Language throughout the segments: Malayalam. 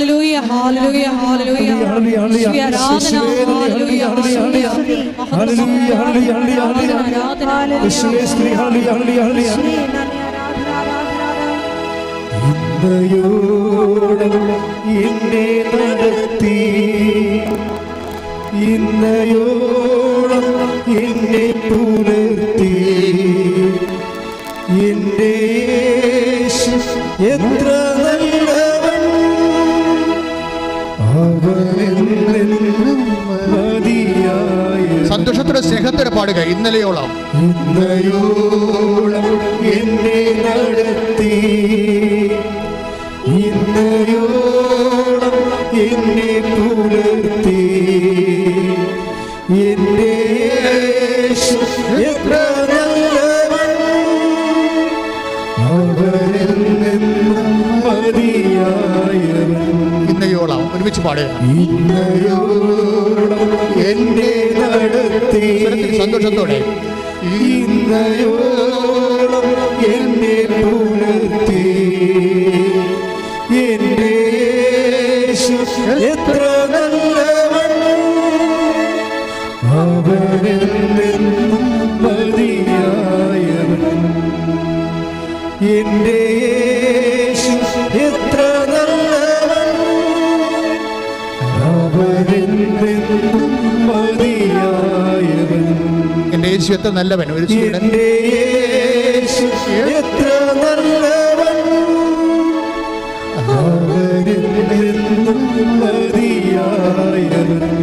ഹല്ലേലൂയ ഹല്ലേലൂയ ആരാധന ഹല്ലേലൂയ, ഹല്ലേലൂയ, ഹല്ലേലൂയ, ഹല്ലേലൂയ. യേശുവേ, ഹല്ലേലൂയ, ഹല്ലേലൂയ, ഹല്ലേലൂയ. ഇന്നയോളം എന്നെ നടത്തി ഇന്നയോളം എന്നെ പുലർത്തി എന്റെ യേശു എത്ര സ്നേഹത്തോടെ പാടുക ഇന്നലെയോളം ഇന്നയോളം എന്നെ നടത്തി. ഇന്നയോളം എന്നെ പുലർത്തി. എന്റെ എത്ര നല്ലവൻ. അവരിൽ നിന്നും മതിയായവൻ. ഇന്നയോളം ഒരുമിച്ച് പാടുക. ഇന്നയോളം എന്നെ നടത്തി സന്തോഷത്തോടെ. ഇന്നയോളം എന്നെ പുലർത്തി. എന്റെ എത്ര നല്ലവൻ. അവനിൽ യേശു എത്ര നല്ലവൻ ഒരു എത്ര നല്ലവൻ?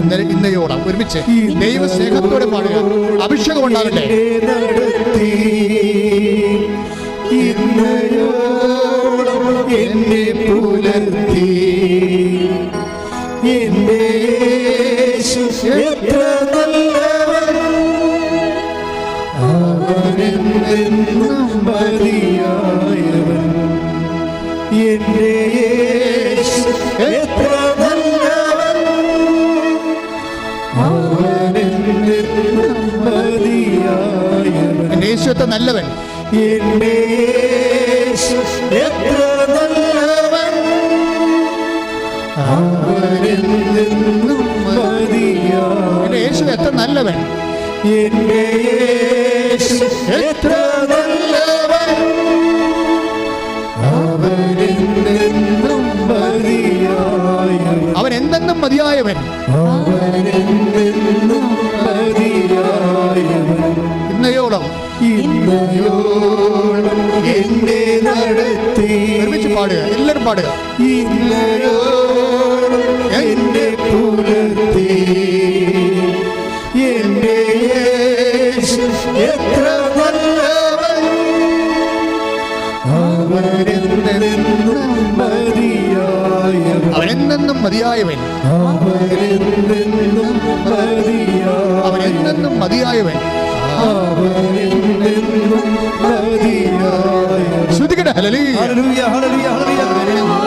ഇന്നലെ ഇന്നയോളം ഒരുമിച്ച്. ദൈവ സ്നേഹത്തോടെ പാടുക. അഭിഷേകം ഉണ്ടാകട്ടെ. യേശു എത്ര നല്ലവൻ. യേശു എത്ര നല്ലവൻ. യേശു എത്ര നല്ലവൻ. യേശു എത്ര നല്ലവൻ. യേശു എത്ര മതിയായവൻ. ഇന്നയോളം ഇന്നയോളം എന്നെ നടത്തി. ഒരുമിച്ച് പാടുക എല്ലാവരും പാടുക. ഇന്നയോളം എന്നെ പുലർത്തി. അവൻ എന്തെന്നും മതിയായവൻ അവനിൽ നിന്നും അവൻ മതിയായവൻ എന്തെന്നും മതിയായവൻ അവനിൽ നിന്നും മതിയായവൻ ശ്രുതികട ഹലലി ഹല്ലേലൂയ ഹല്ലേലൂയ ഹല്ലേലൂയ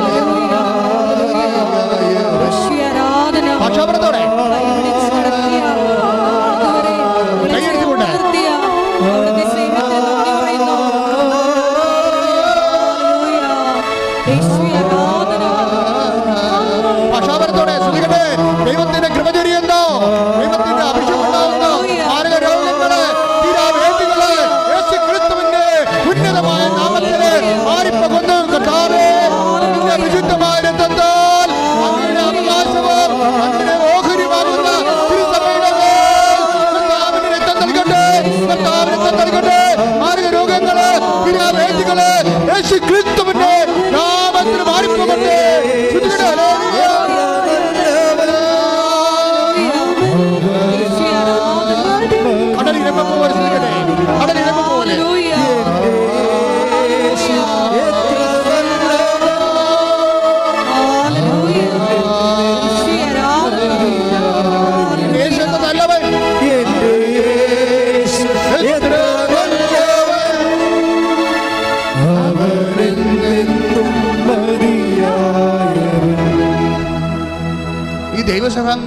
യേശു ക്രിസ്തുവിന്റെ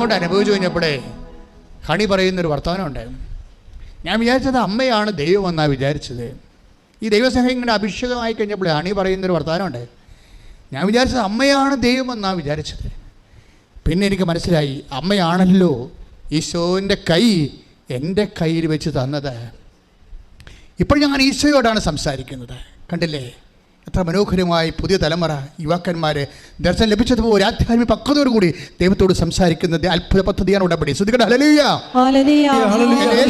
കൊണ്ട് അനുഭവിച്ചു കഴിഞ്ഞപ്പോഴേ കണി പറയുന്നൊരു വർത്തമാനമുണ്ട് ഞാൻ വിചാരിച്ചത് അമ്മയാണ് ദൈവം എന്നാ വിചാരിച്ചത്. ഈ ദൈവസഭ ഇങ്ങനെ അഭിഷേകമായി കഴിഞ്ഞപ്പോൾ അണി പറയുന്നൊരു വർത്തമാനമുണ്ട് ഞാൻ വിചാരിച്ചത് അമ്മയാണ് ദൈവമെന്നാണ് വിചാരിച്ചത്. പിന്നെ എനിക്ക് മനസ്സിലായി അമ്മയാണല്ലോ ഈശോന്റെ കൈ എന്റെ കയ്യിൽ വെച്ച് തന്നത്. ഇപ്പോൾ ഞാൻ ഈശോയോടാണ് സംസാരിക്കുന്നത്. കണ്ടില്ലേ? എത്ര മനോഹരമായി പുതിയ തലമുറ യുവാക്കന്മാർ ദർശനം ലഭിച്ചതുപോലെ ആധ്യാത്മിക പക്വതയോടുകൂടി ദൈവത്തോട് സംസാരിക്കുന്നത് അത്ഭുത പദ്ധതിയാണ് ഉടമ്പടി. ശ്രദ്ധിക്കട്ടെ. ഹല്ലേലൂയ. ഹല്ലേലൂയ. ഹല്ലേലൂയ.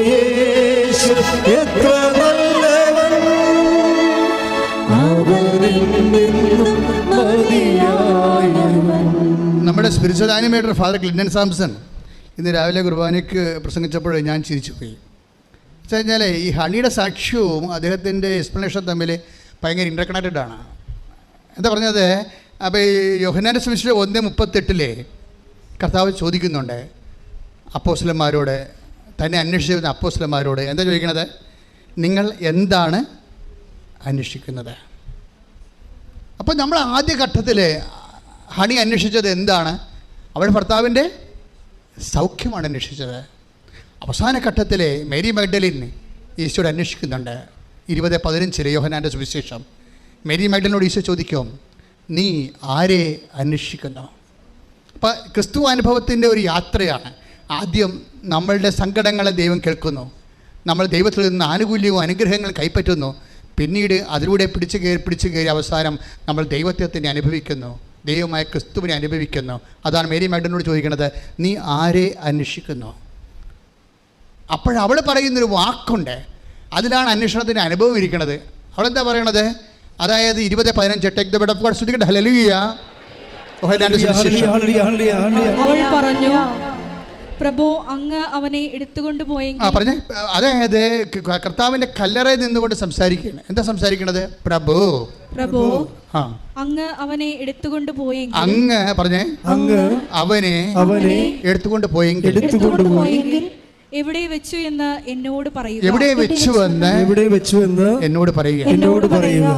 യേശു എത്ര നമ്മുടെ spiritual animator father Clinton Samson ഇന്ന് രാവിലെ കുർബാനയ്ക്ക് പ്രസംഗിച്ചപ്പോൾ ഞാൻ ചിരിച്ചു പോയി. വെച്ച് കഴിഞ്ഞാൽ ഈ ഹണിയുടെ സാക്ഷ്യവും അദ്ദേഹത്തിന്റെ എക്സ്പ്ലനേഷൻ തമ്മിൽ ഭയങ്കര ഇന്റർകണക്റ്റഡ് ആണ്. എന്താ പറഞ്ഞത്? അപ്പോൾ ഈ യോഹനാന്റെ സുവിശേഷം ഒന്ന് മുപ്പത്തെട്ടിലെ കർത്താവ് ചോദിക്കുന്നുണ്ട് അപ്പോസ്ലന്മാരോട് തന്നെ അന്വേഷിച്ചിരുന്ന അപ്പോസ്ലന്മാരോട് എന്താ ചോദിക്കണത്? നിങ്ങൾ എന്താണ് അന്വേഷിക്കുന്നത്? അപ്പോൾ നമ്മൾ ആദ്യ ഘട്ടത്തിൽ ഹണി അന്വേഷിച്ചത് എന്താണ്? അവൾ ഭർത്താവിന്റെ സൗഖ്യമാണ് അന്വേഷിച്ചത്. അവസാന ഘട്ടത്തിൽ മേരി മഗ്ഡലിൻ ഈശോയോട് അന്വേഷിക്കുന്നുണ്ട്. ഇരുപത് പതിനഞ്ചിലെ യോഹനാന്റെ സുവിശേഷം. മേരി മഗ്ഡലിനോട് ഈശോ ചോദിക്കും നീ ആരെ അന്വേഷിക്കുന്നു? അപ്പം ക്രിസ്തു അനുഭവത്തിന്റെ ഒരു യാത്രയാണ്. ആദ്യം നമ്മളുടെ സങ്കടങ്ങളെ ദൈവം കേൾക്കുന്നു. നമ്മൾ ദൈവത്തിൽ നിന്ന് ആനുകൂല്യവും അനുഗ്രഹങ്ങളും കൈപ്പറ്റുന്നു. പിന്നീട് അതിലൂടെ പിടിച്ചു കയറി പിടിച്ചു കയറി അവസാനം നമ്മൾ ദൈവത്തെ അനുഭവിക്കുന്നു. ദൈവമായ ക്രിസ്തുവിനെ അനുഭവിക്കുന്നു. അതാണ് മേരി മാഡനോട് ചോദിക്കുന്നത് നീ ആരെ അന്വേഷിക്കുന്നു? അപ്പോഴവൾ പറയുന്നൊരു വാക്കുണ്ട്. അതിലാണ് അന്വേഷണത്തിന്റെ അനുഭവം ഇരിക്കുന്നത്. അവളെന്താ പറയണത്? അതായത് ഇരുപത് പതിനഞ്ച് take the bed of God. അവൾ പറഞ്ഞു പ്രഭു അങ്ങ് അവനെ എടുത്തുകൊണ്ട് ആ പോയെങ്കിൽ പറഞ്ഞേ അതായത് കർത്താവിന്റെ കല്ലറയിൽ നിന്നുകൊണ്ട് സംസാരിക്കുകയാണ്. എന്താ സംസാരിക്കണത്? പ്രഭു. പ്രഭു അങ്ങ് അവനെ എടുത്തുകൊണ്ട് പോയെങ്കിൽ അങ്ങ് പറഞ്ഞേ അങ്ങ് അവനെ അവനെ എടുത്തുകൊണ്ട് പോയെങ്കിൽ എടുത്തുകൊണ്ട് പോയി പോയെങ്കിൽ എവിടെ വെച്ചു എന്ന് എന്നോട് പറയുക. എവിടെ വെച്ചു എന്ന് എവിടെ വെച്ചു എന്ന് എന്നോട് പറയുക. എന്നോട് പറയുക.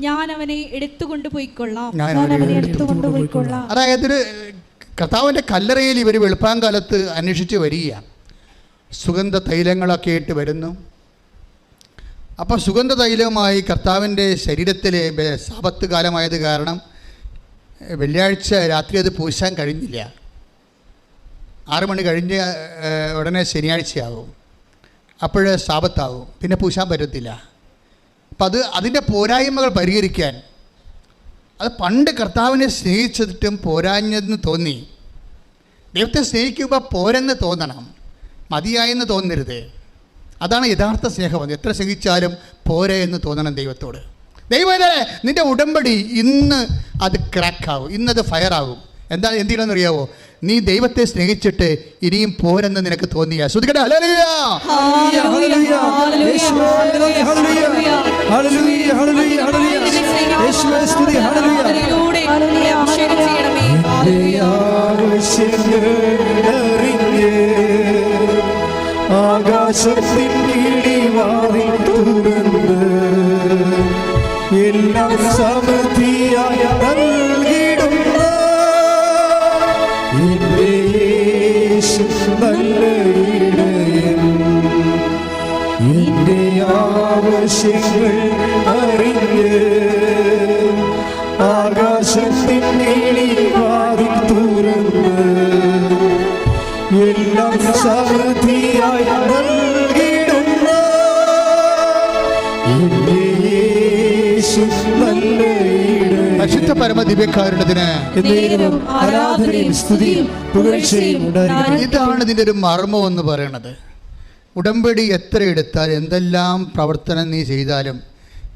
ഞാൻ അവനെ എടുത്തുകൊണ്ട് പോയിക്കൊള്ളാം. ഞാൻ അവനെ എടുത്തുകൊണ്ട് പോയിക്കൊള്ളാം. അതായത് കർത്താവിന്റെ കല്ലറയിൽ ഇവർ വെളുപ്പാങ്കാലത്ത് അന്വേഷിച്ച് വരികയാണ്. സുഗന്ധ തൈലങ്ങളൊക്കെ ഇട്ട് വരുന്നു. അപ്പോൾ സുഗന്ധ തൈലവുമായി കർത്താവിന്റെ ശരീരത്തിലെ സാപത്ത് കാലമായത് കാരണം വെള്ളിയാഴ്ച രാത്രി അത് പൂശാൻ കഴിഞ്ഞില്ല. ആറ് മണി കഴിഞ്ഞ് ഉടനെ ശനിയാഴ്ചയാവും. അപ്പോൾ സാപത്താവും. പിന്നെ പൂശാൻ പറ്റത്തില്ല. അപ്പം അത് അതിന്റെ പോരായ്മകൾ പരിഹരിക്കാൻ അത് പണ്ട് കർത്താവിനെ സ്നേഹിച്ചിട്ടും പോരാഞ്ഞെന്ന് തോന്നി. ദൈവത്തെ സ്നേഹിക്കുമ്പോൾ പോരെന്ന് തോന്നണം. മതിയായെന്ന് തോന്നരുത്. അതാണ് യഥാർത്ഥ സ്നേഹം. എത്ര സ്നേഹിച്ചാലും പോരെ എന്ന് തോന്നണം ദൈവത്തോട്. ദൈവമേ നിന്റെ ഉടമ്പടി ഇന്ന് അത് ക്രാക്കാവും ഇന്നത് ഫയറാകും എന്താ എന്തിനാണെന്ന് അറിയാവോ നീ ദൈവത്തെ സ്നേഹിച്ചിട്ട് ഇനിയും പോരെന്ന് നിനക്ക് തോന്നിയ ശ്രുതിക്കട്ടെ ഹല്ലേലൂയ. ഹല്ലേലൂയ, ഹല്ലേലൂയ, ഹല്ലേലൂയ, ഹല്ലേലൂയ. ആവശ്യങ്ങൾ അറിഞ്ഞ് ആകാശത്തിൻ കിളിവാതിൽ തുറന്ന് എല്ലാം സമൃദ്ധിയായി നൽകിടുന്ന. പരിശുദ്ധ പരമ ദിവ്യക്കാരുടത്തിന് എന്നേരവും ആരാധനയും സ്തുതിയും പുകഴ്ചയും. ഇതാണ് ഇതിന്റെ ഒരു മർമ്മം എന്ന് പറയണത് ഉടമ്പടി എത്ര എടുത്താൽ എന്തെല്ലാം പ്രവർത്തനം നീ ചെയ്താലും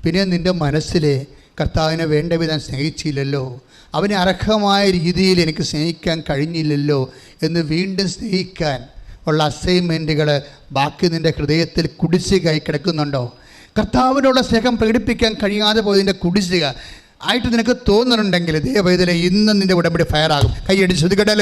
പിന്നെ നിന്റെ മനസ്സിൽ കർത്താവിനെ വേണ്ട വിധം സ്നേഹിച്ചില്ലല്ലോ. അവനെ അർഹമായ രീതിയിൽ എനിക്ക് സ്നേഹിക്കാൻ കഴിഞ്ഞില്ലല്ലോ എന്ന് വീണ്ടും സ്നേഹിക്കാൻ ഉള്ള അസൈൻമെന്റുകൾ ബാക്കി നിന്റെ ഹൃദയത്തിൽ കുടിശ്ശികയായി കിടക്കുന്നുണ്ടോ? കർത്താവിനോട് സ്നേഹം പ്രകടിപ്പിക്കാൻ കഴിയാതെ പോയതിന്റെ കുടിശ്ശിക. ആയിട്ട് നിനക്ക് തോന്നുന്നുണ്ടെങ്കിൽ ദൈവവേദന ഇന്ന് നിന്റെ ഉടമ്പടി ഫയറാകും കൈയടി ശ്രദ്ധിക്കട്ടെ.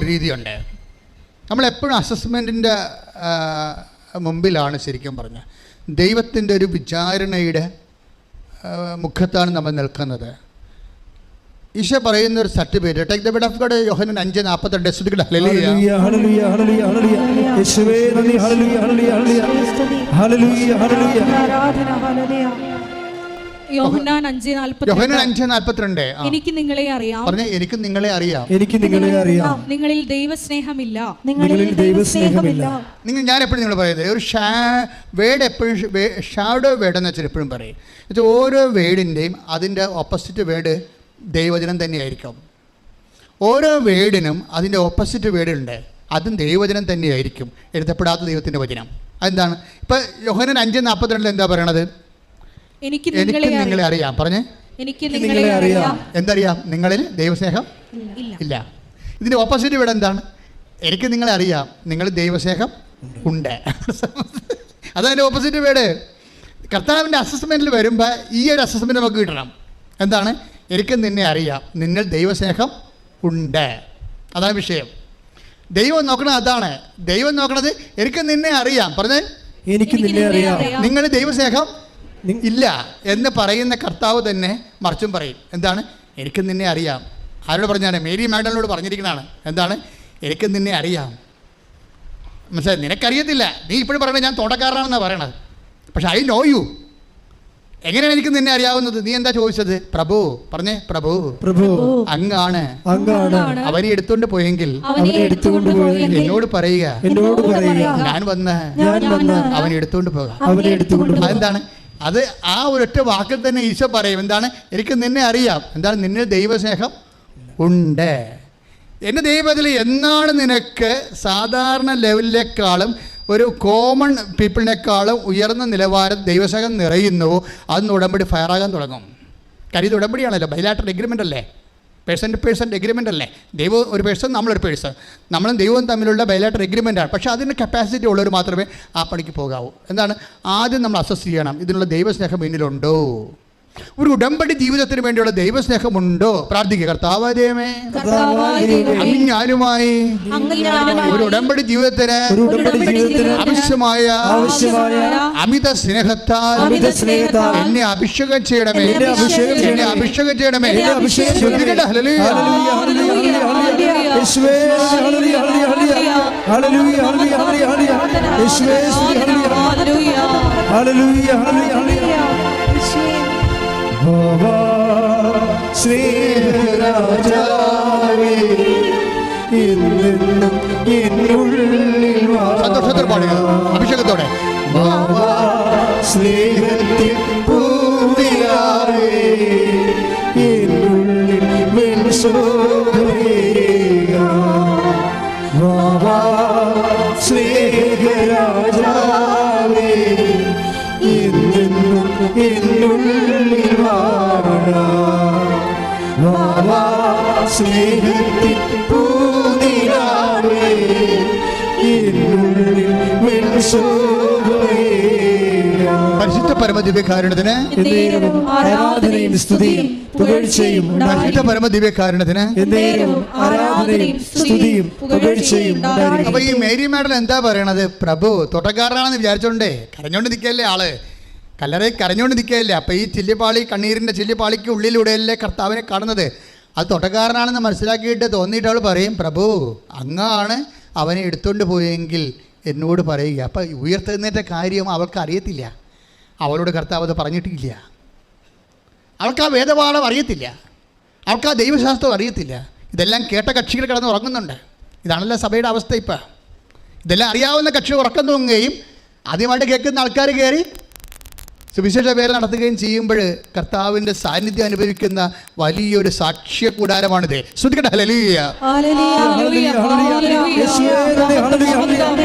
ഒരു രീതിയുണ്ട്. നമ്മളെപ്പോഴും അസസ്മെന്റിന്റെ മുമ്പിലാണ് ശരിക്കും പറഞ്ഞത് ദൈവത്തിന്റെ ഒരു വിചാരണയുടെ മുഖത്താണ് നമ്മൾ നിൽക്കുന്നത്. ഈശോ പറയുന്ന ഒരു certificate take the bed of God Yohannan അഞ്ച് നാൽപ്പത്തിരണ്ട് ശ്രദ്ധിക്കട്ടെ ഹല്ലേലൂയ. യോഹന്നാൻ അഞ്ച് നാൽപ്പത്തി യോഹനൻ അഞ്ച് നാൽപ്പത്തിരണ്ട്. ആ. എനിക്ക് നിങ്ങളെ അറിയാം. പറഞ്ഞ എനിക്ക് നിങ്ങളെ അറിയാം. എനിക്ക് നിങ്ങളെ അറിയാം. നിങ്ങളിൽ ദൈവസ്നേഹമില്ല. നിങ്ങളിൽ ദൈവസ്നേഹമില്ല. നിങ്ങൾ ഞാൻ എപ്പോഴും നിങ്ങൾ പറയുന്നത് ഒരു ഷാ വേഡ് എപ്പോഴും ഷാഡോ വേഡ് എന്ന് വെച്ചാൽ എപ്പോഴും പറയും. എന്നുവെച്ചാൽ ഓരോ വേഡിന്റെയും അതിന്റെ ഓപ്പോസിറ്റ് വേഡ് ദൈവജനം തന്നെയായിരിക്കും. ഓരോ വേഡിനും അതിന്റെ ഓപ്പോസിറ്റ് വേഡുണ്ട് അതും ദൈവവചനം തന്നെയായിരിക്കും. എഴുതപ്പെടാത്ത ദൈവത്തിന്റെ വചനം. അതെന്താണ്? ഇപ്പം യോഹനൻ അഞ്ച് നാൽപ്പത്തിരണ്ടിൽ എന്താ പറയണത്? എനിക്ക് നിങ്ങളെ അറിയാം. പറഞ്ഞേ? എനിക്ക് നിങ്ങളെ അറിയാം. അറിയാം. എന്തറിയാം? നിങ്ങളിൽ ദൈവസ്നേഹം ഇല്ല ഇതിന്റെ ഓപ്പോസിറ്റ് ഇവിടെ എന്താണ്? എനിക്ക് നിങ്ങളെ അറിയാം. നിങ്ങൾ ദൈവസ്നേഹം ഉണ്ട്. അതതിന്റെ ഓപ്പോസിറ്റ് വേട് കർത്താവിന്റെ അസസ്മെന്റിൽ വരുമ്പോൾ ഈ ഒരു അസസ്മെന്റ് നമുക്ക് കിട്ടണം. എന്താണ്? എനിക്ക് നിന്നെ അറിയാം. നിങ്ങൾ ദൈവസ്നേഹം ഉണ്ട്. അതാണ് വിഷയം. ദൈവം നോക്കണത് അതാണ്. ദൈവം നോക്കണത് എനിക്ക് നിന്നെ അറിയാം. പറഞ്ഞേ? എനിക്ക് നിന്നെ അറിയാം. നിങ്ങൾ ദൈവസ്നേഹം ഇല്ല എന്ന് പറയുന്ന കർത്താവ് തന്നെ മറിച്ചും പറയും. എന്താണ്? എനിക്ക് നിന്നെ അറിയാം. ആരോട് പറഞ്ഞാണ്? മേരി മാഡലിനോട് പറഞ്ഞിരിക്കുന്നതാണ്. എന്താണ്? എനിക്ക് നിന്നെ അറിയാം. മനസ്സിലായി? നിനക്കറിയത്തില്ല. നീ ഇപ്പോഴും പറയണത് ഞാൻ തോട്ടക്കാരനാണെന്നാണ് പറയണത്. പക്ഷേ ഐ നോ യു. എങ്ങനെയാണ് എനിക്ക് നിന്നെ അറിയാവുന്നത്? നീ എന്താ ചോദിച്ചത്? പ്രഭു. പറഞ്ഞേ പ്രഭു. പ്രഭു. അങ്ങാണ്. അങ്ങാണ്. അവനെ എടുത്തുകൊണ്ട് പോയെങ്കിൽ അവനെ എടുത്തുകൊണ്ട് പോയെങ്കിൽ എന്നോട് പറയുക. എന്നോട് പറയുക. ഞാൻ വന്ന് ഞാൻ അവനെ എടുത്തുകൊണ്ട് പോകാം. അവനെ എടുത്തുകൊണ്ട് പോകും. അത് ആ ഒരൊറ്റ വാക്കിൽ തന്നെ ഈശോ പറയും. എന്താണ്? എനിക്ക് നിന്നെ അറിയാം. എന്താണ്? നിന്നിൽ ദൈവസ്നേഹം ഉണ്ട്. എന്റെ ദൈവത്തിൽ എന്നാണ് നിനക്ക് സാധാരണ ലെവലിനേക്കാളും ഒരു കോമൺ പീപ്പിളിനേക്കാളും ഉയർന്ന നിലവാരം ദൈവസ്നേഹം നിറയുന്നുവോ അന്ന് ഉടമ്പടി ഫയറാകാൻ തുടങ്ങും. കാര്യം ഇത് ഉടമ്പടിയാണല്ലോ. ബൈലാറ്റർ എഗ്രിമെന്റ് അല്ലേ? പേഴ്സൺ ടു പേഴ്സൺ എഗ്രിമെന്റ് അല്ലേ? ദൈവം ഒരു പേഴ്സൺ നമ്മളൊരു പേഴ്സൺ നമ്മളും ദൈവവും തമ്മിലുള്ള ബൈലാറ്റർ എഗ്രിമെന്റാണ് പക്ഷേ അതിന് കപ്പാസിറ്റി ഉള്ളവർ മാത്രമേ ആ പണിക്ക് പോകാവൂ. എന്താണ്? ആദ്യം നമ്മൾ അസസ് ചെയ്യണം. ഇതിനുള്ള ദൈവസ്നേഹം എന്നിലുണ്ടോ ഒരു ഉടമ്പടി ജീവിതത്തിന് വേണ്ടിയുള്ള ദൈവസ്നേഹമുണ്ടോ? പ്രാർത്ഥിക്കുക. കർത്താവ് ദൈവമേ അങ്ങ് ഞാനുമായി ഒരു ഉടമ്പടി ജീവിതത്തിന് ആവശ്യമായ അമിത സ്നേഹത്താൽ എന്നെ അഭിഷേകം ചെയ്യണമേ. എന്നെ അഭിഷേകം ചെയ്യണമേ. അഭിഷേകം ശ്രദ്ധിക്കട്ടെ, ബാബാ, സ്നേഹരാജാവേ, എന്നെന്നും എന്നുള്ളിൽ സന്തോഷത്തോടെ പാടുക അഭിഷേകത്തോടെ. സ്നേഹത്തിൽ പൂതിയാവേ, എന്നുള്ളിൽ സ്നേഹരാജാവേ, എന്നെന്നും എന്നുള്ളിൽ സ്നേഹത്തിൽ പൂതിരാവേ എന്നുള്ളിൽ. പരിശുദ്ധ പരമദിവ്യകാരണത്തിന് ആരാധനയും സ്തുതിയും പുകഴ്ചയും പരിശുദ്ധ പരമദിവ്യകാരണത്തിന് ആരാധനയും സ്തുതിയും പുകഴ്ചയും. അപ്പൊ ഈ മേരി മാഡൽ എന്താ പറയണത്? പ്രഭു തൊട്ടക്കാരനാണെന്ന് വിചാരിച്ചോണ്ടേ കരഞ്ഞോണ്ട് നിൽക്കല്ലേ ആൾ? കല്ലറയിൽ കരഞ്ഞോണ്ട് നിൽക്കുകയല്ലേ അപ്പം ഈ ചില്ലിപ്പാളി കണ്ണീരിന്റെ ചില്ലിപ്പാളിക്ക് ഉള്ളിലൂടെയല്ലേ കർത്താവിനെ കാണുന്നത്? അത് തൊട്ടക്കാരനാണെന്ന് മനസ്സിലാക്കിയിട്ട് തോന്നിയിട്ട് അവൾ പറയും പ്രഭു അങ്ങാണ് അവനെ എടുത്തുകൊണ്ട് പോയെങ്കിൽ എന്നോട് പറയുക. അപ്പം ഉയർത്തെഴുന്നേറ്റ കാര്യം അവൾക്ക് അറിയത്തില്ല. അവളോട് കർത്താവ് അത് പറഞ്ഞിട്ടില്ല. അവൾക്ക് ആ വേദപാഠം അറിയത്തില്ല. അവൾക്ക് ആ ദൈവശാസ്ത്രം അറിയത്തില്ല. ഇതെല്ലാം കേട്ട കക്ഷികൾ കിടന്ന് ഉറങ്ങുന്നുണ്ട്. ഇതാണല്ലോ സഭയുടെ അവസ്ഥ ഇപ്പം. ഇതെല്ലാം അറിയാവുന്ന കക്ഷി ഉറക്കം തൂങ്ങുകയും ആദ്യമായിട്ട് കേൾക്കുന്ന ആൾക്കാർ കയറി സുവിശേഷ വേല നടത്തുകയും ചെയ്യുമ്പോൾ കർത്താവിന്റെ സാന്നിധ്യം അനുഭവിക്കുന്ന വലിയൊരു സാക്ഷ്യ കൂടാരമാണിത് ശ്രദ്ധിക്കട്ടെ ഹല്ലേലൂയ ഹല്ലേലൂയ. ഹല്ലേലൂയ. യേശുവേ, നന്ദി,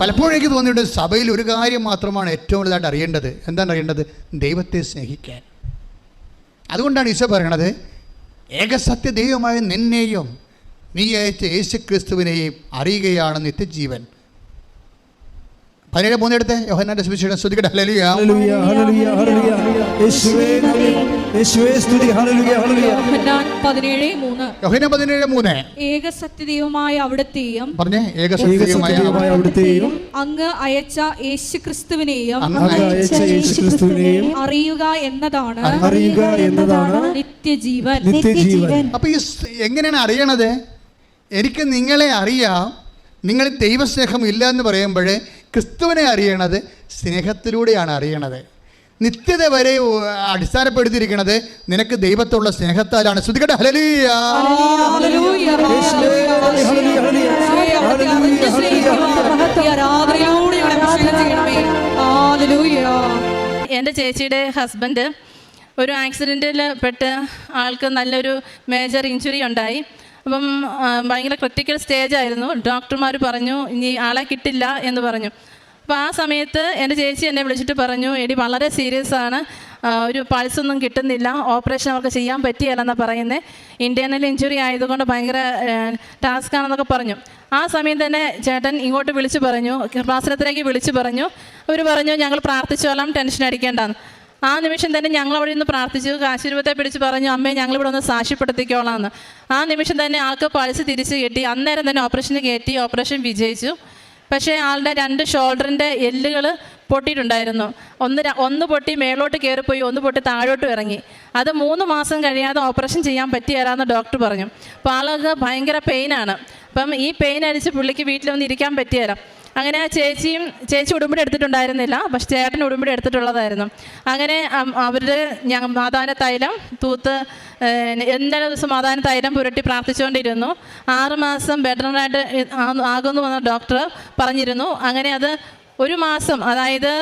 പലപ്പോഴും എനിക്ക് തോന്നിയിട്ടുണ്ട് സഭയിൽ ഒരു കാര്യം മാത്രമാണ് ഏറ്റവും വലുതായിട്ട് അറിയേണ്ടത്. എന്താണ് അറിയേണ്ടത്? ദൈവത്തെ സ്നേഹിക്കാൻ. അതുകൊണ്ടാണ് ഈശോ പറയണത് ഏകസത്യ ദൈവമായ നിന്നെയും നീ അയച്ച യേശു ക്രിസ്തുവിനെയും അറിയുകയാണ് നിത്യജീവൻ. പതിനേഴ് മൂന്നെടുത്ത് യോഹന്നാന്റെ സുവിശേഷം ശ്രദ്ധിക്കട്ടെ ഹല്ലേലൂയ. ഹല്ലേലൂയ ഹല്ലേലൂയ യേശുവേ യേശുവേ സ്തുതി. ഹല്ലേലൂയ. യോഹന്നാൻ പതിനേഴ് മൂന്ന്. യോഹന്ന പതിനേഴ് മൂന്ന്. ഏക സത്യദൈവമായ അവിടത്തെയും പറഞ്ഞേ ഏകസത്യമായ അവിടുത്തെയും അങ്ങ് അയച്ച യേശുക്രിസ്തുവിനെയും യേശുക്രിസ്തുവിനെയും അറിയുക എന്നതാണ് അറിയുക എന്നതാണ് നിത്യജീവൻ. നിത്യജീവൻ. അപ്പോൾ ഈ എങ്ങനെയാണ് അറിയണത്? എനിക്ക് നിങ്ങളെ അറിയാം. നിങ്ങൾ ദൈവസ്നേഹം ഇല്ല എന്ന് പറയുമ്പോൾ ക്രിസ്തുവിനെ അറിയണത് സ്നേഹത്തിലൂടെയാണ് അറിയണത്. നിത്യത വരെ അടിസ്ഥാനപ്പെടുത്തിയിരിക്കുന്നത് നിനക്ക് ദൈവത്തുള്ള സ്നേഹത്താലാണ് ശ്രദ്ധിക്കട്ടെ. ഹല്ലേലൂയ. എന്റെ ചേച്ചിയുടെ ഹസ്ബൻഡ് ഒരു ആക്സിഡന്റിൽ പെട്ട് ആൾക്ക് നല്ലൊരു മേജർ ഇഞ്ചുറി ഉണ്ടായി അപ്പം ഭയങ്കര ക്രിട്ടിക്കൽ സ്റ്റേജ് ആയിരുന്നു ഡോക്ടർമാർ പറഞ്ഞു ഇനി ആളെ കിട്ടില്ല എന്ന് പറഞ്ഞു അപ്പോൾ ആ സമയത്ത് എന്റെ ചേച്ചി എന്നെ വിളിച്ചിട്ട് പറഞ്ഞു എടി വളരെ സീരിയസ് ആണ്. ഒരു പൾസ് ഒന്നും കിട്ടുന്നില്ല. ഓപ്പറേഷൻ അവർക്ക് ചെയ്യാൻ പറ്റിയല്ലെന്നാണ് പറയുന്നത് ഇന്റേർണൽ ഇഞ്ചുറി ആയതുകൊണ്ട് ഭയങ്കര ടാസ്ക് ആണെന്നൊക്കെ പറഞ്ഞു. ആ സമയം തന്നെ ചേട്ടൻ ഇങ്ങോട്ട് വിളിച്ചു പറഞ്ഞു കൃപാസനത്തിലേക്ക് വിളിച്ചു പറഞ്ഞു. അവർ പറഞ്ഞു ഞങ്ങൾ പ്രാർത്ഥിച്ചോളാം ടെൻഷൻ അടിക്കേണ്ടെന്ന്. ആ നിമിഷം തന്നെ ഞങ്ങൾ അവിടെ നിന്ന് പ്രാർത്ഥിച്ചു. കാശുരൂപത്തെ പിടിച്ച് പറഞ്ഞു അമ്മേ ഞങ്ങളിവിടെ ഒന്ന് സാക്ഷ്യപ്പെടുത്തിക്കോളാം എന്ന് ആ നിമിഷം തന്നെ ആൾക്ക് പൾസ് തിരിച്ച് കെട്ടി. അന്നേരം തന്നെ ഓപ്പറേഷന് കയറ്റി ഓപ്പറേഷൻ വിജയിച്ചു. പക്ഷേ ആളുടെ രണ്ട് ഷോൾഡറിന്റെ എല്ലുകൾ പൊട്ടിയിട്ടുണ്ടായിരുന്നു. ഒന്ന് ഒന്ന് പൊട്ടി മേളോട്ട് കയറിപ്പോയി ഒന്ന് പൊട്ടി താഴോട്ട് ഇറങ്ങി. അത് മൂന്ന് മാസം കഴിയാതെ ഓപ്പറേഷൻ ചെയ്യാൻ പറ്റിയരാന്ന് ഡോക്ടർ പറഞ്ഞു. അപ്പോൾ ആൾക്ക് ഭയങ്കര പെയിനാണ് അപ്പം ഈ പെയിൻ അടിച്ച് പുള്ളിക്ക് വീട്ടിൽ വന്ന് ഇരിക്കാൻ പറ്റിയരാം അങ്ങനെ ആ ചേച്ചിയും ചേച്ചി ഉടുമ്പടി എടുത്തിട്ടുണ്ടായിരുന്നില്ല. പക്ഷെ ചേട്ടൻ ഉടുമ്പടി എടുത്തിട്ടുള്ളതായിരുന്നു. അങ്ങനെ അവർ ഞങ്ങൾ മാതാന തൈലം തൂത്ത് എല്ലാ ദിവസം മാതാന തൈലം പുരട്ടി പ്രാർത്ഥിച്ചുകൊണ്ടിരുന്നു. ആറുമാസം ബെറ്ററായിട്ട് ആകുമെന്ന് വന്ന ഡോക്ടർ പറഞ്ഞിരുന്നു. അങ്ങനെ അത് ഒരു മാസം അതായത്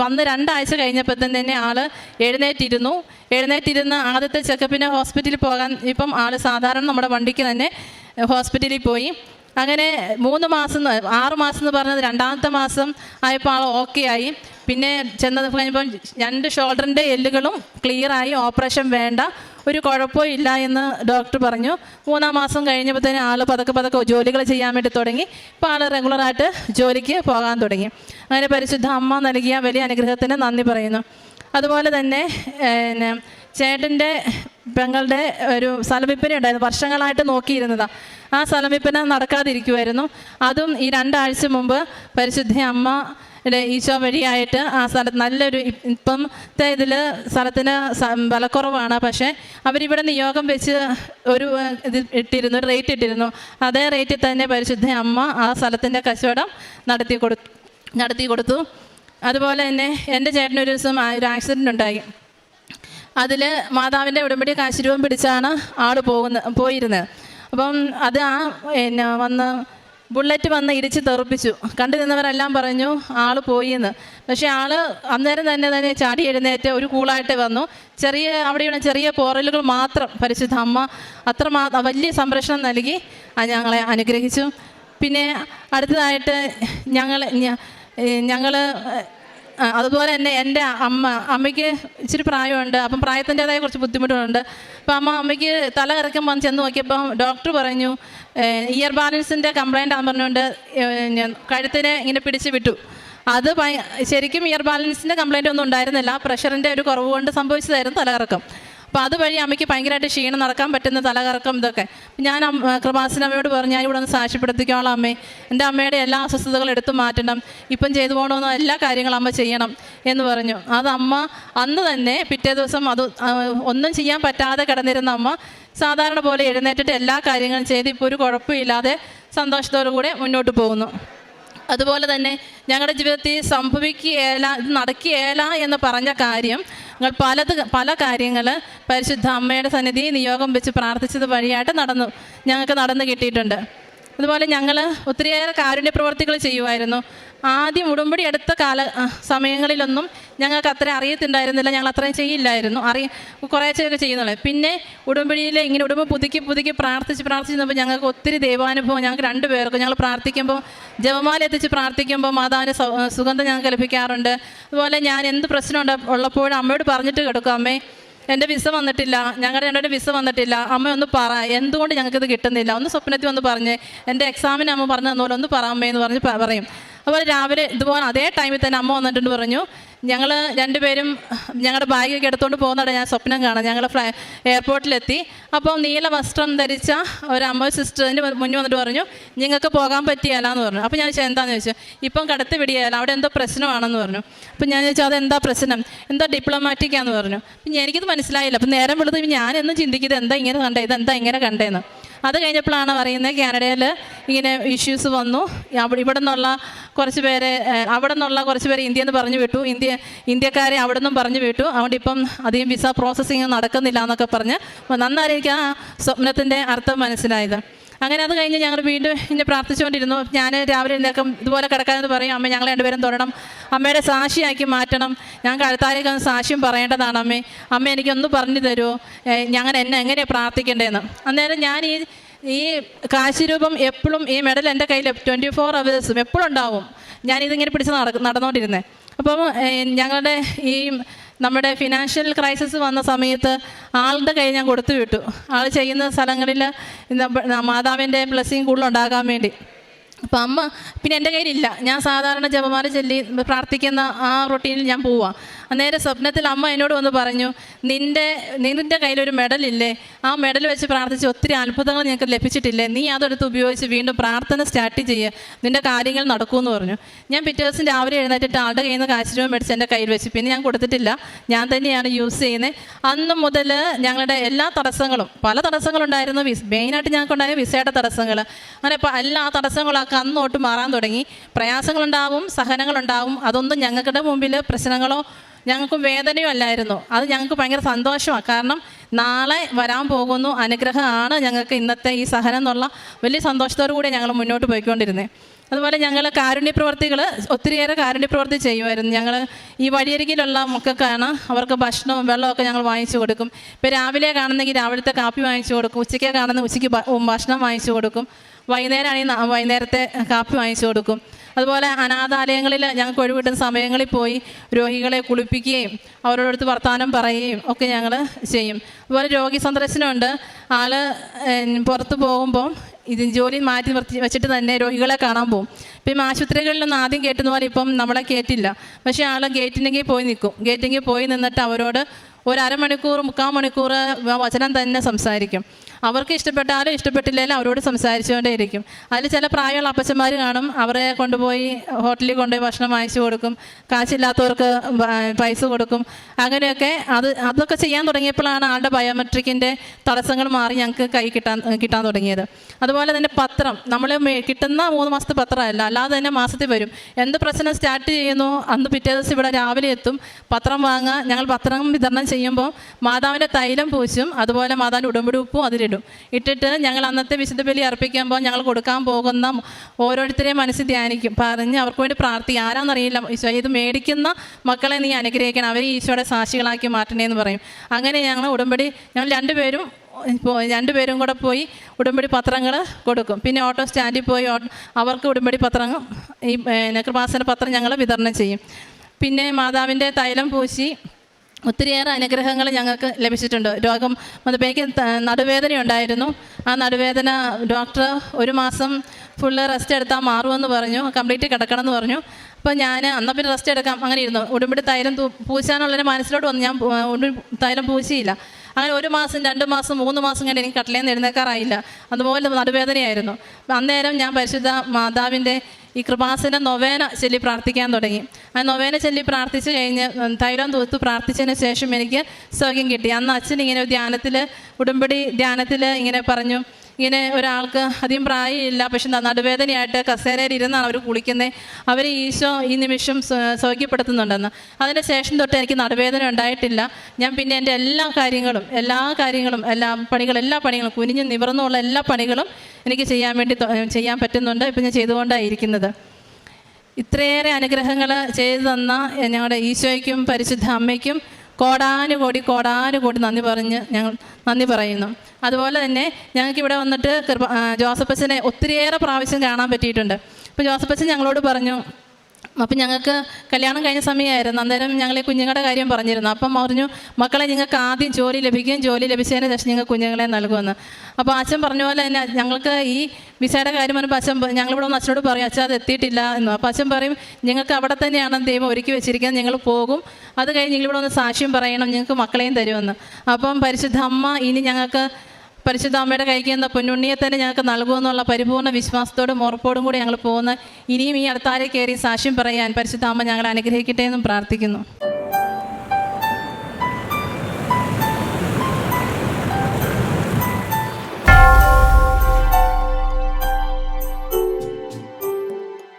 വന്ന് രണ്ടാഴ്ച കഴിഞ്ഞപ്പോൾ തന്നെ ആൾ എഴുന്നേറ്റിരുന്നു. എഴുന്നേറ്റിരുന്ന് ആദ്യത്തെ ചെക്കപ്പിന് ഹോസ്പിറ്റലിൽ പോകാൻ ഇപ്പം ആൾ സാധാരണ നമ്മുടെ വണ്ടിക്ക് തന്നെ ഹോസ്പിറ്റലിൽ പോയി. അങ്ങനെ മൂന്ന് മാസം ആറ് മാസം എന്ന് പറഞ്ഞത് രണ്ടാമത്തെ മാസം ആയപ്പോൾ ആൾ ഓക്കെ ആയി. പിന്നെ ചെന്നത് കഴിഞ്ഞപ്പം രണ്ട് ഷോൾഡറിന്റെ എല്ലുകളും ക്ലിയറായി ഓപ്പറേഷൻ വേണ്ട. ഒരു കുഴപ്പവും ഇല്ല എന്ന് ഡോക്ടർ പറഞ്ഞു. മൂന്നാം മാസം കഴിഞ്ഞപ്പോൾ തന്നെ ആൾ പതുക്കെ പതുക്കെ ജോലികൾ ചെയ്യാൻ വേണ്ടി തുടങ്ങി. ഇപ്പോൾ ആൾ റെഗുലറായിട്ട് ജോലിക്ക് പോകാൻ തുടങ്ങി. അങ്ങനെ പരിശുദ്ധ അമ്മ നൽകിയ വലിയ അനുഗ്രഹത്തിന് നന്ദി പറയുന്നു. അതുപോലെ തന്നെ ചേട്ടന്റെ പെങ്ങളുടെ ഒരു സ്ഥലവിപ്പന ഉണ്ടായിരുന്നു. വർഷങ്ങളായിട്ട് നോക്കിയിരുന്നതാ. ആ സ്ഥലവിപ്പന നടക്കാതിരിക്കുമായിരുന്നു അതും ഈ രണ്ടാഴ്ച മുമ്പ് പരിശുദ്ധ അമ്മ ഈശോ വഴിയായിട്ട് ആ സ്ഥലത്ത് നല്ലൊരു ഇപ്പത്തെ ഇതിൽ സ്ഥലത്തിന് വിലക്കുറവാണ് പക്ഷേ അവരിവിടെ നിയോഗം വെച്ച് ഒരു ഇത് ഇട്ടിരുന്നു റേറ്റ് ഇട്ടിരുന്നു. അതേ റേറ്റിൽ തന്നെ പരിശുദ്ധ അമ്മ ആ സ്ഥലത്തിന്റെ കച്ചവടം നടത്തി കൊടു നടത്തി കൊടുത്തു. അതുപോലെ തന്നെ എന്റെ ചേട്ടനൊരു ദിവസം ഒരു ആക്സിഡന്റ് ഉണ്ടായി. അതിൽ മാതാവിന്റെ ഉടമ്പടി കാശുരൂപം പിടിച്ചാണ് ആൾ പോകുന്ന പോയിരുന്നത് അപ്പം അത് ആ പിന്നെ വന്ന് ബുള്ളറ്റ് വന്ന് ഇടിച്ച് തെറിപ്പിച്ചു. കണ്ടു നിന്നവരെല്ലാം പറഞ്ഞു ആൾ പോയിന്ന്. പക്ഷേ ആൾ അന്നേരം തന്നെ തന്നെ ചാടി എഴുന്നേറ്റ് ഒരു കൂളായിട്ട് വന്നു. ചെറിയ അവിടെയുള്ള ചെറിയ പോറലുകൾ മാത്രം പരിശുദ്ധ അമ്മ അത്രമാ വലിയ സംരക്ഷണം നൽകി ഞങ്ങളെ അനുഗ്രഹിച്ചു. പിന്നെ അടുത്തതായിട്ട് ഞങ്ങൾ ഞങ്ങൾ അതുപോലെ തന്നെ എന്റെ അമ്മ അമ്മയ്ക്ക് ഇച്ചിരി പ്രായമുണ്ട് അപ്പം പ്രായത്തിന്റെതായ കുറച്ച് ബുദ്ധിമുട്ടുകളുണ്ട്. അപ്പം അമ്മ അമ്മയ്ക്ക് തല കറക്കം വന്ന് ചെന്ന് നോക്കിയപ്പം ഡോക്ടർ പറഞ്ഞു ഇയർ ബാലൻസിന്റെ കംപ്ലൈന്റ് ആണെന്ന് പറഞ്ഞുകൊണ്ട് കഴുത്തിനെ ഇങ്ങനെ പിടിച്ച് വിട്ടു. അത് ശരിക്കും ഇയർ ബാലൻസിന്റെ കംപ്ലൈന്റ് ഒന്നും ഉണ്ടായിരുന്നില്ല. പ്രഷറിന്റെ ഒരു കുറവ് കൊണ്ട് സംഭവിച്ചതായിരുന്നു തലകറക്കം. അപ്പോൾ അതുവഴി അമ്മയ്ക്ക് ഭയങ്കരമായിട്ട് ക്ഷീണം നടക്കാൻ പറ്റുന്ന തലകറക്കം ഇതൊക്കെ. ഞാൻ കൃപാസനമ്മയോട് പറഞ്ഞു ഞാൻ ഇവിടെ ഒന്ന് സാക്ഷ്യപ്പെടുത്തിക്കോളാം അമ്മേ. എന്റെ അമ്മയുടെ എല്ലാ അസ്വസ്ഥതകളും എടുത്തു മാറ്റണം. ഇപ്പം ചെയ്തു പോകണമെന്ന് എല്ലാ കാര്യങ്ങളും അമ്മ ചെയ്യണം എന്ന് പറഞ്ഞു. അത് അമ്മ അന്ന് തന്നെ പിറ്റേ ദിവസം അത് ഒന്നും ചെയ്യാൻ പറ്റാതെ കിടന്നിരുന്ന അമ്മ സാധാരണ പോലെ എഴുന്നേറ്റിട്ട് എല്ലാ കാര്യങ്ങളും ചെയ്ത് ഇപ്പോൾ ഒരു കുഴപ്പമില്ലാതെ സന്തോഷത്തോടു കൂടെ മുന്നോട്ട് പോകുന്നു. അതുപോലെ തന്നെ ഞങ്ങളുടെ ജീവിതത്തിൽ സംഭവിക്കുകയല്ല ഇത് നടക്കുകയല്ല എന്ന് പറഞ്ഞ കാര്യം ഞങ്ങൾ പലത് പല കാര്യങ്ങൾ പരിശുദ്ധ അമ്മയുടെ സന്നിധി നിയോഗം വെച്ച് പ്രാർത്ഥിച്ചത് വഴിയായിട്ട് നടന്നു ഞങ്ങൾക്ക് നടന്നു കിട്ടിയിട്ടുണ്ട്. അതുപോലെ ഞങ്ങൾ ഒത്തിരിയേറെ കാരുണ്യ പ്രവർത്തികൾ ചെയ്യുമായിരുന്നു ആദ്യം ഉടമ്പടി എടുത്ത കാല സമയങ്ങളിലൊന്നും ഞങ്ങൾക്ക് അത്ര അറിയത്തുണ്ടായിരുന്നില്ല. ഞങ്ങൾ അത്രയും ചെയ്യില്ലായിരുന്നു. അറിയ കുറേശ്ശെയൊക്കെ ചെയ്യുന്നുള്ളൂ. പിന്നെ ഉടമ്പടിയിൽ ഇങ്ങനെ ഉടമ്പ പുതുക്കി പുതുക്കി പ്രാർത്ഥിച്ച് പ്രാർത്ഥിച്ചപ്പോൾ ഞങ്ങൾക്ക് ഒത്തിരി ദൈവാനുഭവം. ഞങ്ങൾക്ക് രണ്ടുപേർക്കും ഞങ്ങൾ പ്രാർത്ഥിക്കുമ്പോൾ ജപമാല എത്തിച്ച് പ്രാർത്ഥിക്കുമ്പോൾ മാതാവിന്റെ സൗ- സുഗന്ധം ഞങ്ങൾക്ക് ലഭിക്കാറുണ്ട്. അതുപോലെ ഞാൻ എന്ത് പ്രശ്നം ഉള്ളപ്പോഴും അമ്മയോട് പറഞ്ഞിട്ട് കിടക്കും അമ്മേ എന്റെ വിസ വന്നിട്ടില്ല. ഞങ്ങളുടെ രണ്ടുപേരുടെ വിസ വന്നിട്ടില്ല. അമ്മ ഒന്ന് പറ എന്തുകൊണ്ട് ഞങ്ങൾക്കിത് കിട്ടുന്നില്ല? ഒന്ന് സ്വപ്നത്തിൽ ഒന്ന് പറഞ്ഞ് എന്റെ എക്സാമിന് അമ്മ പറഞ്ഞു തന്നപോലെ ഒന്ന് പറ അമ്മേ എന്ന് പറഞ്ഞ് പറയും. അതുപോലെ രാവിലെ ഇതുപോലെ അതേ ടൈമിൽ തന്നെ അമ്മ വന്നിട്ടുണ്ട് പറഞ്ഞു ഞങ്ങൾ രണ്ടുപേരും ഞങ്ങളുടെ ബാഗൊക്കെ എടുത്തുകൊണ്ട് പോകുന്നവിടെ ഞാൻ സ്വപ്നം കാണാം. ഞങ്ങൾ ഫ്ലൈ എയർപോർട്ടിലെത്തി. അപ്പോൾ നീല വസ്ത്രം ധരിച്ച ഒരു അമ്മ സിസ്റ്ററിന്റെ മുന്നിൽ വന്നിട്ട് പറഞ്ഞു നിങ്ങൾക്ക് പോകാൻ പറ്റിയല്ല എന്ന് പറഞ്ഞു. അപ്പോൾ ഞാൻ ചോദിച്ചാൽ എന്താണെന്ന് ചോദിച്ചു ഇപ്പം കടത്ത് പിടിയല്ല അവിടെ എന്തോ പ്രശ്നമാണെന്ന് പറഞ്ഞു. അപ്പം ഞാൻ ചോദിച്ചു അതെന്താ പ്രശ്നം? എന്താ ഡിപ്ലോമാറ്റിക്കാന്ന് പറഞ്ഞു. എനിക്കിത് മനസ്സിലായില്ല. അപ്പം നേരം വിളിച്ച് ഞാൻ എന്നും ചിന്തിക്കുന്നത് എന്താ ഇങ്ങനെ കണ്ടേ? ഇതെന്താ ഇങ്ങനെ കണ്ടേന്ന്? അത് കഴിഞ്ഞപ്പോഴാണ് പറയുന്നത് കാനഡയിൽ ഇങ്ങനെ ഇഷ്യൂസ് വന്നു. ഇവിടെ നിന്നുള്ള കുറച്ച് പേരെ അവിടെ നിന്നുള്ള കുറച്ച് പേരെ ഇന്ത്യ എന്ന് പറഞ്ഞു വിട്ടു. ഇന്ത്യ ഇന്ത്യക്കാരെ അവിടെ നിന്നും പറഞ്ഞു വിട്ടു. അതുകൊണ്ട് ഇപ്പം അധികം വിസ പ്രോസസ്സിങ് നടക്കുന്നില്ല എന്നൊക്കെ പറഞ്ഞ്. അപ്പോൾ നന്നായി എനിക്ക് ആ സ്വപ്നത്തിന്റെ അർത്ഥം മനസ്സിലായത്. അങ്ങനെ അത് കഴിഞ്ഞ് ഞങ്ങൾ വീണ്ടും ഇങ്ങനെ പ്രാർത്ഥിച്ചുകൊണ്ടിരുന്നു. ഞാൻ രാവിലെ എഴുന്നേക്കും ഇതുപോലെ കിടക്കാമെന്ന് പറയും അമ്മ ഞങ്ങൾ രണ്ടുപേരും തൊടണം. അമ്മയുടെ സാക്ഷിയാക്കി മാറ്റണം. ഞാൻ ഒന്ന് സാക്ഷ്യം പറയേണ്ടതാണ് അമ്മേ. അമ്മ എനിക്കൊന്ന് പറഞ്ഞു തരുമോ ഞങ്ങൾ എന്നെ എങ്ങനെയാണ് പ്രാർത്ഥിക്കേണ്ടതെന്ന്. അന്നേരം ഞാൻ ഈ ഈ കാശിരൂപം എപ്പോഴും ഈ മെഡൽ എന്റെ കയ്യിൽ ട്വന്റി ഫോർ അവേഴ്സും എപ്പോഴും ഉണ്ടാവും. ഞാനിതിങ്ങനെ പിടിച്ച് നട നടന്നുകൊണ്ടിരുന്നത് അപ്പം ഞങ്ങളുടെ ഈ നമ്മുടെ ഫിനാൻഷ്യൽ ക്രൈസിസ് വന്ന സമയത്ത് ആളുടെ കയ്യിൽ ഞാൻ കൊടുത്തു വിട്ടു. ആൾ ചെയ്യുന്ന സ്ഥലങ്ങളിൽ മാതാവിന്റെ ബ്ലെസ്സിങ് കൂടുതലുണ്ടാകാൻ വേണ്ടി. അപ്പം അമ്മ പിന്നെ എന്റെ കയ്യിലില്ല. ഞാൻ സാധാരണ ജപമാല ചൊല്ലി പ്രാർത്ഥിക്കുന്ന ആ റൊട്ടീനിൽ ഞാൻ പോവാം. അന്നേരം സ്വപ്നത്തിൽ അമ്മ എന്നോട് വന്ന് പറഞ്ഞു നിന്റെ നിന്റെ കയ്യിലൊരു മെഡലില്ലേ ആ മെഡൽ വെച്ച് പ്രാർത്ഥിച്ച് ഒത്തിരി അത്ഭുതങ്ങൾ ഞങ്ങൾക്ക് ലഭിച്ചിട്ടില്ലേ? നീ അതെടുത്ത് ഉപയോഗിച്ച് വീണ്ടും പ്രാർത്ഥന സ്റ്റാർട്ട് ചെയ്യുക നിന്റെ കാര്യങ്ങൾ നടക്കുമെന്ന് പറഞ്ഞു. ഞാൻ പിറ്റേ ദിവസം രാവിലെ എഴുന്നേറ്റിട്ട് ആളുടെ കയ്യിൽ നിന്ന് കാശ് രൂപ മേടിച്ച് എന്റെ കയ്യിൽ വെച്ച്. പിന്നെ ഞാൻ കൊടുത്തിട്ടില്ല. ഞാൻ തന്നെയാണ് യൂസ് ചെയ്യുന്നത് അന്ന് മുതൽ ഞങ്ങളുടെ എല്ലാ തടസ്സങ്ങളും പല തടസ്സങ്ങളുണ്ടായിരുന്നു. വിസ് മെയിനായിട്ട് ഞങ്ങൾക്കുണ്ടായ വിസയുടെ തടസ്സങ്ങൾ അങ്ങനെ ഇപ്പോൾ എല്ലാ തടസ്സങ്ങളൊക്കെ അന്നോട്ട് മാറാൻ തുടങ്ങി. പ്രയാസങ്ങളുണ്ടാവും സഹനങ്ങളുണ്ടാവും. അതൊന്നും ഞങ്ങളുടെ മുമ്പിൽ പ്രശ്നങ്ങളോ ഞങ്ങൾക്ക് വേദനയും അല്ലായിരുന്നു. അത് ഞങ്ങൾക്ക് ഭയങ്കര സന്തോഷമാണ് കാരണം നാളെ വരാൻ പോകുന്നു അനുഗ്രഹമാണ് ഞങ്ങൾക്ക് ഇന്നത്തെ ഈ സഹനം എന്നുള്ള വലിയ സന്തോഷത്തോടു കൂടി ഞങ്ങൾ മുന്നോട്ട് പോയിക്കൊണ്ടിരുന്നത് അതുപോലെ ഞങ്ങൾ കാരുണ്യ പ്രവർത്തികൾ ഒത്തിരിയേറെ കാരുണ്യ പ്രവർത്തി ചെയ്യുമായിരുന്നു. ഞങ്ങൾ ഈ വഴിയരികിലുള്ള മക്കൾക്കാണ് അവർക്ക് ഭക്ഷണവും വെള്ളമൊക്കെ ഞങ്ങൾ വാങ്ങിച്ചു കൊടുക്കും. ഇപ്പോൾ രാവിലെ കാണുന്നെങ്കിൽ രാവിലത്തെ കാപ്പി വാങ്ങിച്ചു കൊടുക്കും. ഉച്ചയ്ക്ക് കാണുന്ന ഉച്ചയ്ക്ക് ഭക്ഷണം വാങ്ങിച്ചു കൊടുക്കും. വൈകുന്നേരമാണെങ്കിൽ വൈകുന്നേരത്തെ കാപ്പി വാങ്ങിച്ചു കൊടുക്കും. അതുപോലെ അനാഥാലയങ്ങളിൽ ഞങ്ങൾക്ക് ഒഴിവിട്ടുന്ന സമയങ്ങളിൽ പോയി രോഗികളെ കുളിപ്പിക്കുകയും അവരോടടുത്ത് വർത്തമാനം പറയുകയും ഒക്കെ ഞങ്ങൾ ചെയ്യും. അതുപോലെ രോഗി സന്ദർശനമുണ്ട്. ആൾ പുറത്ത് പോകുമ്പോൾ ഇത് ജോലി മാറ്റി നിർത്തി വെച്ചിട്ട് തന്നെ രോഗികളെ കാണാൻ പോകും ഇപ്പം ആശുപത്രികളിലൊന്നും ആദ്യം കേട്ടെന്ന് പറഞ്ഞാൽ ഇപ്പം നമ്മളെ കേട്ടില്ല പക്ഷേ ആൾ ഗേറ്റിനെങ്കിൽ പോയി നിൽക്കും. ഗേറ്റിനെങ്കിൽ പോയി നിന്നിട്ട് അവരോട് ഒരു അരമണിക്കൂർ മുക്കാൽ മണിക്കൂർ വചനം തന്നെ സംസാരിക്കും. അവർക്ക് ഇഷ്ടപ്പെട്ടാലും ഇഷ്ടപ്പെട്ടില്ലെങ്കിലും അവരോട് സംസാരിച്ചുകൊണ്ടേയിരിക്കും. അതിൽ ചില പ്രായമുള്ള അപ്പച്ചന്മാർ കാണും അവരെ കൊണ്ടുപോയി ഹോട്ടലിൽ കൊണ്ടുപോയി ഭക്ഷണം വാങ്ങിച്ചു കൊടുക്കും. കാശില്ലാത്തവർക്ക് പൈസ കൊടുക്കും. അങ്ങനെയൊക്കെ അത് അതൊക്കെ ചെയ്യാൻ തുടങ്ങിയപ്പോഴാണ് ആളുടെ ബയോമെട്രിക്കിന്റെ തടസ്സങ്ങൾ മാറി ഞങ്ങൾക്ക് കൈ കിട്ടാൻ കിട്ടാൻ തുടങ്ങിയത്. അതുപോലെ തന്നെ പത്രം. നമ്മൾ കിട്ടുന്ന മൂന്ന് മാസത്തെ പത്രമല്ല അല്ലാതെ തന്നെ മാസത്തിൽ വരും. എന്ത് പ്രശ്നം സ്റ്റാർട്ട് ചെയ്യുന്നു അന്ന് പിറ്റേ ദിവസം ഇവിടെ രാവിലെ എത്തും. പത്രം വാങ്ങുക ഞങ്ങൾ പത്രം വിതരണം ചെയ്യുമ്പോൾ മാതാവിന്റെ തൈലം പൂശും അതുപോലെ മാതാവിന്റെ ഉടമ്പടി ഉപ്പും അതിലിടും ഇട്ടിട്ട് ഞങ്ങൾ അന്നത്തെ വിശുദ്ധ ബലി അർപ്പിക്കുമ്പോൾ ഞങ്ങൾ കൊടുക്കാൻ പോകുന്ന ഓരോരുത്തരെയും മനസ്സിൽ ധ്യാനിക്കും. പറഞ്ഞ് അവർക്ക് വേണ്ടി പ്രാർത്ഥിക്കും ആരാന്നറിയില്ല. ഈശോ ഇത് മേടിക്കുന്ന മക്കളെ നീ അനുഗ്രഹിക്കണം. അവരെ ഈശോയുടെ സാക്ഷികളാക്കി മാറ്റണേ എന്ന് പറയും. അങ്ങനെ ഞങ്ങൾ ഉടമ്പടി ഞങ്ങൾ രണ്ടുപേരും രണ്ടുപേരും കൂടെ പോയി ഉടമ്പടി പത്രങ്ങൾ കൊടുക്കും. പിന്നെ ഓട്ടോ സ്റ്റാൻഡിൽ പോയി അവർക്ക് ഉടമ്പടി പത്രങ്ങൾ ഈ കൃപാസന പത്രം ഞങ്ങൾ വിതരണം ചെയ്യും. പിന്നെ മാതാവിന്റെ തൈലം പൂശി ഒത്തിരിയേറെ അനുഗ്രഹങ്ങൾ ഞങ്ങൾക്ക് ലഭിച്ചിട്ടുണ്ട്. രോഗം വന്നപ്പോൾ എനിക്ക് നടുവേദന ഉണ്ടായിരുന്നു. ആ നടുവേദന ഡോക്ടർ ഒരു മാസം ഫുള്ള് റെസ്റ്റ് എടുത്താൽ മാറുമെന്ന് പറഞ്ഞു. കംപ്ലീറ്റ് കിടക്കണം എന്ന് പറഞ്ഞു. അപ്പോൾ ഞാൻ എന്നാൽ പിന്നെ റെസ്റ്റ് എടുക്കാം. അങ്ങനെ ഇരുന്നു. ഉടുമ്പിടി തൈലം പൂശാനുള്ളൊരു മനസ്സിലോട്ട് വന്നു. ഞാൻ പൂ- ഉടുമ്പി തൈലം പൂശിയില്ല. അങ്ങനെ ഒരു മാസം രണ്ട് മാസം മൂന്ന് മാസം കഴിഞ്ഞ് എനിക്ക് നിന്ന് എഴുന്നേക്കാറായില്ല. അതുപോലെ നടുവേദനയായിരുന്നു. അന്നേരം ഞാൻ പരിശുദ്ധ മാതാവിന്റെ ഈ കൃപാസന നൊവേന ചൊല്ലി പ്രാർത്ഥിക്കാൻ തുടങ്ങി. ആ നൊവേന ചൊല്ലി പ്രാർത്ഥിച്ചു കഴിഞ്ഞ് തൈലം തൂത്ത് പ്രാർത്ഥിച്ചതിന് ശേഷം എനിക്ക് സൗഖ്യം കിട്ടി. അന്ന് അച്ഛൻ ഇങ്ങനെ ധ്യാനത്തിൽ ഉടുമ്പടി ധ്യാനത്തിൽ ഇങ്ങനെ പറഞ്ഞു ഇങ്ങനെ ഒരാൾക്ക് അധികം പ്രായമില്ല പക്ഷെ നടുവേദനയായിട്ട് കസേരയിൽ ഇരുന്നാണ് അവർ കുളിക്കുന്നത് അവർ ഈശോ ഈ നിമിഷം സൗഖ്യപ്പെടുത്തുന്നുണ്ടെന്ന്. അതിന് ശേഷം തൊട്ട് എനിക്ക് നടുവേദന ഉണ്ടായിട്ടില്ല. ഞാൻ പിന്നെ എന്റെ എല്ലാ കാര്യങ്ങളും എല്ലാ കാര്യങ്ങളും എല്ലാ പണികളും എല്ലാ പണികളും കുനിഞ്ഞ് നിവർന്നുള്ള എല്ലാ പണികളും എനിക്ക് ചെയ്യാൻ വേണ്ടി ചെയ്യാൻ പറ്റുന്നുണ്ട്. ഇപ്പം ഞാൻ ചെയ്തുകൊണ്ടാണ് ഇരിക്കുന്നത്. ഇത്രയേറെ അനുഗ്രഹങ്ങൾ ചെയ്തു തന്ന ഞങ്ങളുടെ ഈശോയ്ക്കും പരിശുദ്ധ അമ്മയ്ക്കും കോടാനുകോടി കോടാനുകോടി നന്ദി പറഞ്ഞ് ഞങ്ങൾ നന്ദി പറയുന്നു. അതുപോലെ തന്നെ ഞങ്ങൾക്ക് ഇവിടെ വന്നിട്ട് ജോസഫച്ചനെ ഒത്തിരിയേറെ പ്രാവശ്യം കാണാൻ പറ്റിയിട്ടുണ്ട്. അപ്പോൾ ജോസഫച്ചൻ ഞങ്ങളോട് പറഞ്ഞു അപ്പം ഞങ്ങൾക്ക് കല്യാണം കഴിഞ്ഞ സമയമായിരുന്നു. അന്നേരം ഞങ്ങളെ കുഞ്ഞുങ്ങളുടെ കാര്യം പറഞ്ഞിരുന്നു. അപ്പം പറഞ്ഞു മക്കളെ നിങ്ങൾക്ക് ആദ്യം ജോലി ലഭിക്കും. ജോലി ലഭിച്ചതിന് ശേഷം നിങ്ങൾ കുഞ്ഞുങ്ങളെ നൽകുമെന്ന്. അപ്പോൾ അച്ഛൻ പറഞ്ഞ പോലെ തന്നെ ഞങ്ങൾക്ക് ഈ വിസയുടെ കാര്യം പറയുമ്പോൾ അച്ഛൻ ഞങ്ങളിവിടെ ഒന്ന് അച്ഛനോട് പറയും അച്ഛൻ അത് എത്തിയിട്ടില്ല എന്ന്. അപ്പോൾ അച്ഛൻ പറയും നിങ്ങൾക്ക് അവിടെ തന്നെയാണ് ദൈവം ഒരുക്കി വെച്ചിരിക്കുന്നത്. ഞങ്ങൾ പോകും. അത് കഴിഞ്ഞ് നിങ്ങളിവിടെ ഒന്ന് സാക്ഷ്യം പറയണം. ഞങ്ങൾക്ക് മക്കളെയും തരുമെന്ന്. അപ്പം പരിശുദ്ധ അമ്മ ഇനി ഞങ്ങൾക്ക് പരിശുദ്ധ അമ്മയുടെ കൈക്ക് എന്ന പൊന്നുണ്ണിയെ തന്നെ ഞങ്ങൾക്ക് നൽകുമെന്നുള്ള പരിപൂർണ വിശ്വാസത്തോടും ഉറപ്പോടും കൂടി ഞങ്ങൾ പോകുന്ന ഇനിയും ഈ അടുത്താരെ കയറി സാക്ഷ്യം പറയാൻ പരിശുദ്ധ അമ്മ ഞങ്ങളെ അനുഗ്രഹിക്കട്ടെ എന്നും പ്രാർത്ഥിക്കുന്നു.